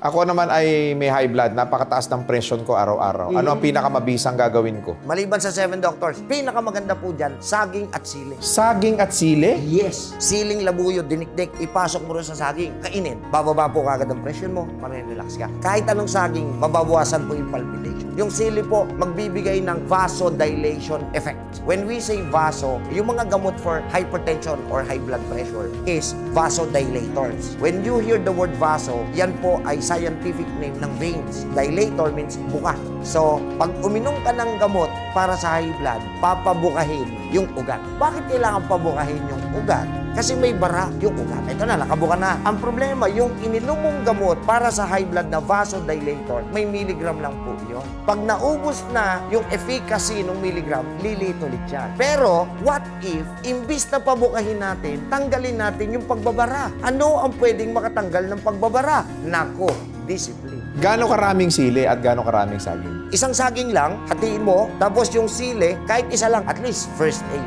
Ako naman ay may high blood. Napakataas ng presyon ko araw-araw. Ano ang pinakamabisang gagawin ko? Maliban sa seven doctors, pinakamaganda po dyan, saging at sili. Saging at sili? Yes. Siling labuyo, dinikdik, ipasok mo rin sa saging. Kainin. Bababa po kagad ang presyon mo, marirelax ka. Kahit anong saging, mababawasan po yung palpitation. Yung sili po, magbibigay ng vasodilation effect. When we say vaso, yung mga gamot for hypertension or high blood pressure is vasodilators. When you hear the word vaso, yan po ay scientific name ng veins. Dilator means buka. So, pag uminom ka ng gamot para sa high blood, papabukahin yung ugat. Bakit kailangan pabukahin yung ugat? Kasi may bara yung ugat. Ito na, nakabuka na. Ang problema, yung ininom mong gamot para sa high blood na vasodilator, may milligram lang po yun. Pag naubos na yung efficacy ng milligram, lilit ulit yan. Pero, what if, imbis na pabukahin natin, tanggalin natin yung pagbabara? Ano ang pwedeng makatanggal ng pagbabara? Nako, discipline. Gaano karaming sili at gaano karaming saging? Isang saging lang, hatiin mo, tapos yung sili, kahit isa lang, at least first aid.